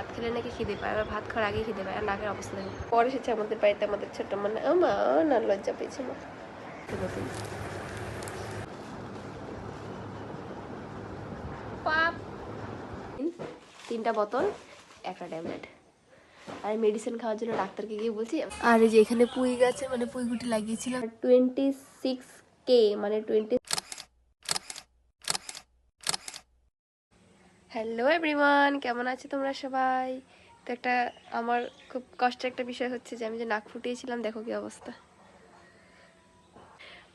ভাত খেলে নাকি খিদে পায় আবার ভাত খাওয়ার আগে খিদে পায় আর নাকের অবস্থা দেখো। পরে এসেছে আমাদের বাড়িতে আমাদের ছোট মানে মা না লজ্জা পেয়েছে মা। পাপ। তিনটা বোতল একটা ট্যাবলেট। আর মেডিসিন খাওয়ার জন্য ডাক্তারকে গিয়ে বলছি আর এই যে এখানে পুঁই গাছে মানে পুঁই গুটি লাগিয়েছিলাম। টোয়েন্টি সিক্স কে মানে টোয়েন্টি হ্যালো এভরিওয়ান কেমন আছে তোমরা সবাই? তো একটা আমার খুব কষ্টের একটা বিষয় হচ্ছে যে আমি যে নাক ফুটিয়েছিলাম, দেখো কি অবস্থা।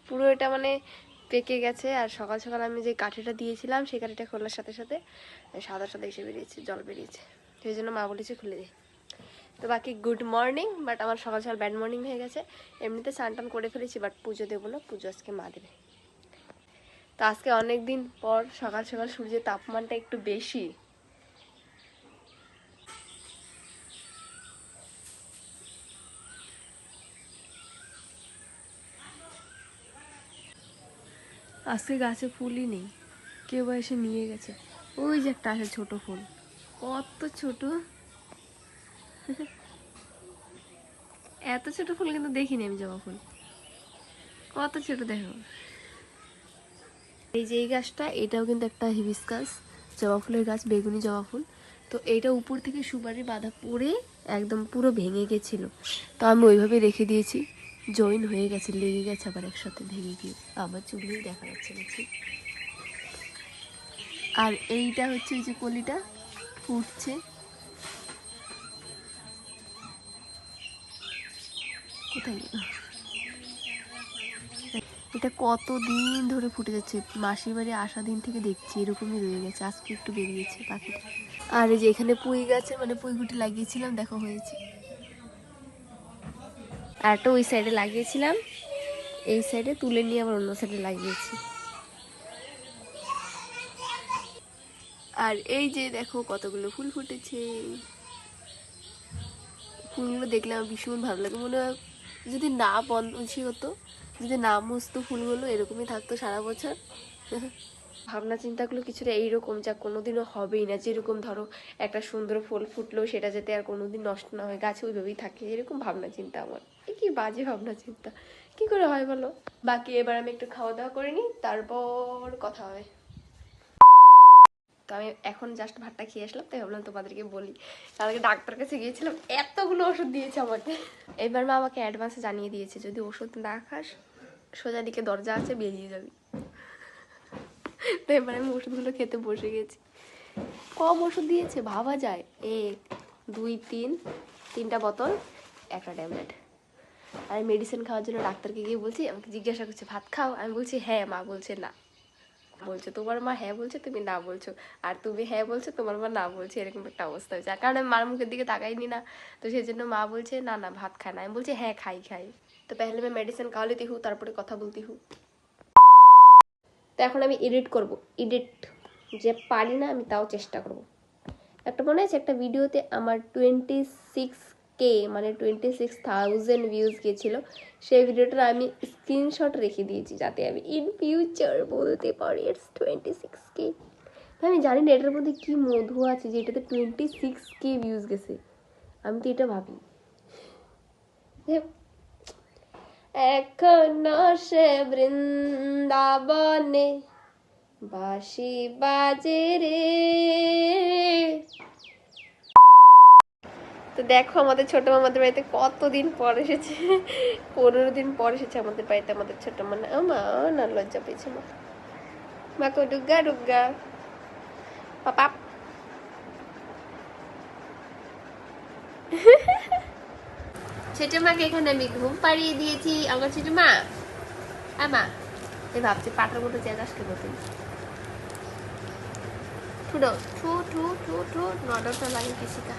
পুরো এটা মানে পেকে গেছে, আর সকাল সকাল আমি যে কাঠিটা দিয়েছিলাম, সেই কাঠিটা খোলার সাথে সাথে সাদা সাদা এসে বেরিয়েছে, জল বেরিয়েছে। সেই জন্য মা বলেছে খুলে দে। তো বাকি গুড মর্নিং বাট আমার সকাল সকাল ব্যাড মর্নিং হয়ে গেছে। এমনিতে স্নান টান করে ফেলেছি বাট পুজো দেবো না, পুজো আজকে মা দেবে। তো আজকে অনেক দিন পর সকাল সকাল সূর্যের তাপমানটা একটু বেশি। আজকে গাছে ফুলই নেই। কেউ এসে নিয়ে গেছে। ওই যে একটা আছে ছোট ফুল। কত ছোট। এত ছোট ফুল কিন্তু দেখিনি আমি জবা ফুল। কত ছোট দেখো। এই যে এই গাছটা, এটাও কিন্তু একটা হিবিসকাস জবা ফুলের গাছ, বেগুনি জবা ফুল। তো এটা উপর থেকে সুপারি বাঁধা পড়ে একদম পুরো ভেঙে গেছিল। তো আমি ওইভাবে রেখে দিয়েছি। জয়েন হয়ে গেছে, লেগে গেছে আবার একসাথে ভেঙে গিয়ে। আমার চুলেই দেখা যাচ্ছে দেখছি আর এইটা হচ্ছে এই যে কলিটা, ফুটছে। কোথায় এটা কত দিন ধরে ফুটে যাচ্ছে? মাসির বাড়ি আসা দিন থেকে দেখছি এরকমই রয়ে গেছে। আজকে একটু বেরিয়েছে পাখিটা। আর এই যে এখানে পুঁই গাছে মানে পুঁই গুটি লাগিয়েছিলাম, দেখো হয়েছে। আর একটা ওই সাইডে লাগিয়েছিলাম। এই সাইডে তুলে নিয়ে আবার অন্য সাইডে লাগিয়েছি। আর এই যে দেখো কতগুলো ফুল ফুটেছে। ফুলগুলো দেখলে আমার ভীষণ ভালো লাগে। মনে হয় যদি না বন্ধ হতো যদি না মুছতো ফুলগুলো এরকমই থাকতো সারা বছর। ভাবনা চিন্তাগুলো কিছুটা এইরকম যা কোনোদিনও হবেই না। যেরকম ধরো একটা সুন্দর ফুল ফুটলো, সেটা যাতে আর কোনোদিন নষ্ট না হয়, গাছে ওইভাবেই থাকে। এরকম ভাবনা চিন্তা আমার। কি বাজে ভাবনা চিন্তা। কি করে হয় বলো? বাকি এবার আমি একটু খাওয়া দাওয়া করে নিই, তারপর কথা হবে। তো আমি এখন জাস্ট ভাতটা খেয়ে আসলাম, তাই ভাবলাম তোমাদেরকে বলি। তাদেরকে ডাক্তার কাছে গিয়েছিলাম, এতগুলো ওষুধ দিয়েছে আমাকে। এবার মা আমাকে অ্যাডভান্সে জানিয়ে দিয়েছে, যদি ওষুধ না খাস সোজা দিকে দরজা আছে, বেরিয়ে যাবি। তো এবার আমি ওষুধগুলো খেতে বসে গেছি। কম ওষুধ দিয়েছে, ভাবা যায়। এক, দুই, তিন, তিনটা বোতল, একটা ট্যাবলেট। আমি মেডিসিন খাওয়ার জন্য ডাক্তারকে গিয়ে বলছি, আমাকে জিজ্ঞাসা করছে, ভাত খাও? আমি বলছি হ্যাঁ মা বলছে, না। বলছো, তোমার মা হ্যাঁ বলছে, তুমি না বলছো। আর তুমি হ্যাঁ বলছো, তোমার মা না বলছে, এরকম একটা অবস্থা হয়েছে। আর কারণ আমি মার মুখের দিকে তাকাইনি না, তো সেই জন্য মা বলছে, না না, ভাত খায় না। আমি বলছি হ্যাঁ খাই খাই। তো পেহলে আমি মেডিসিন খাওয়া লেতি হু, তারপরে কথা বলতি হু। তো এখন আমি এডিট করব। এডিট যে পারি না, আমি তাও চেষ্টা করব। একটা মনে আছে, একটা ভিডিওতে আমার টোয়েন্টি সিক্স কে মানে টোয়েন্টি সিক্স থাউজেন্ড ভিউজ গিয়েছিল। সেই ভিডিওটার আমি স্ক্রিনশট রেখে দিয়েছি, যাতে আমি ইন ফিউচার বলতে পারি ইটস টোয়েন্টি সিক্স কে আমি জানি না, এটার মধ্যে কি মধু আছে, যে এটাতে টোয়েন্টি সিক্স কে ভিউজ গেছে। আমি তো এটা ভাবি। এখনও সে বৃন্দাবনে বাঁশি বাজে রে। তো দেখো আমাদের ছোট মামাদের বাড়িতে কতদিন পর এসেছে। পনেরো দিন পর এসেছে আমাদের বাড়িতে আমাদের ছোট মা না, লজ্জা পেয়েছে মা। মা কো, ডুগা ডুগা। পাপাপ ছোট মাকে এখানে আমি ঘুম পাড়িয়ে দিয়েছি। আমার ছোট মা? আমা এই ভাবছি পাটার মতো চেয়ে আসতে নতুন ঠুডো ঠু ঠু ঠু ঠু নডরটা লাগে কিসি কা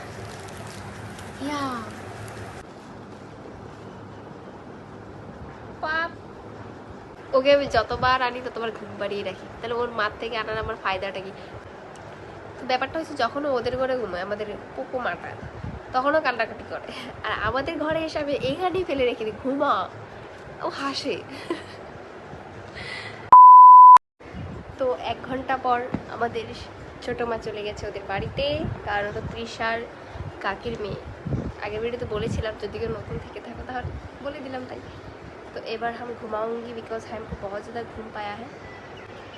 ইয়া। পাপ ওকে আমি যতবার আনি ততবার ঘুম পাড়িয়ে রাখি। তাহলে ওর মার থেকে আনার আমার ফায়দাটা কি? ব্যাপারটা হচ্ছে যখন ওদের ঘরে ঘুমায়, আমাদের পুকু মাটা তখনও কান্নাকাটি করে। আর আমাদের ঘরে এসে আমি এইখানেই ফেলে রেখে দিই, ঘুমা। ও হাসে। তো এক ঘণ্টা পর আমাদের ছোট মা চলে গেছে ওদের বাড়িতে, কারণ তো তৃষার কাকির মেয়ে। আগের ভিডিওতে বলেছিলাম, যদি কেউ নতুন থেকে থাকো তাহলে বলে দিলাম তাই। তো এবার আমি ঘুমাউঙ্গি বিকজ হ্যাঁ খুব बहुत ज़्यादा ঘুম पाया है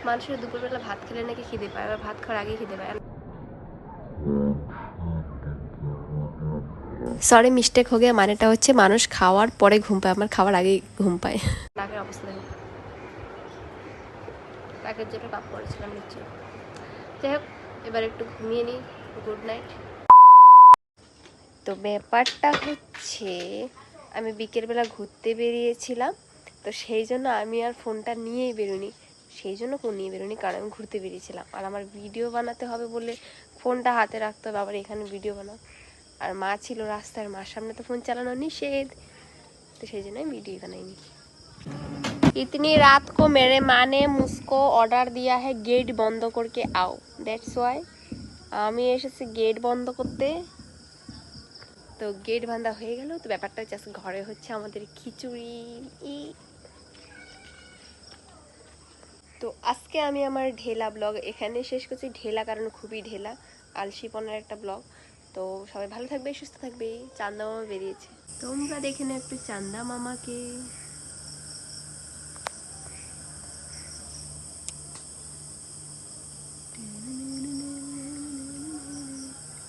মানুষের দুপুরবেলা ভাত খেলে নাকি খিদে পায় खिदे ভাত খাওয়ার खार খিদে পায়। সরি মিস্টেক হয়ে গিয়ে মানেটা হচ্ছে মানুষ খাওয়ার পরে ঘুম পায় আমার খাওয়ার আগেই ঘুম পায়। নাকের অবস্থা দেখো। নাকের জন্য কাপ করেছিলাম নিশ্চয় যাই হোক এবার একটু ঘুমিয়ে নিই। গুড নাইট তো ব্যাপারটা হচ্ছে আমি বিকেলবেলা ঘুরতে বেরিয়েছিলাম তো সেই জন্য আমি আর ফোনটা নিয়েই বেরোনি সেই জন্য ফোন নিয়ে বেরোনি কারণ আমি ঘুরতে বেরিয়েছিলাম। আর আমার ভিডিও বানাতে হবে বলে ফোনটা হাতে রাখতে হবে আবার এখানে ভিডিও বানাও। আর মা ছিল রাস্তায় মার সামনে তো ফোন চালানো নিষেধ তো সেই জন্য আমি ভিডিও বানাইনি इतनी रात को मेरे माँ ने मुझको ऑर्डर दिया है गेट বন্ধ করকে आओ দ্যাটস ওয়াই আমি এসেছি গেট বন্ধ করতে তো গেট বান্ধা হয়ে গেল তো ব্যাপারটা হচ্ছে আজকে ঘরে হচ্ছে আমাদের খিচুড়ি ই তো আজকে আমি আমার ঢেলা ব্লগ এখানে শেষ করছি ঢেলা কারণ খুবই ঢেলা আলসিপনার একটা ব্লগ তো সবাই ভালো থাকবে, সুস্থ থাকবে। চান্দা মামা বেরিয়েছে। তোমরা দেখে না একটু চান্দা মামাকে।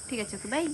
ঠিক আছে, তো বাই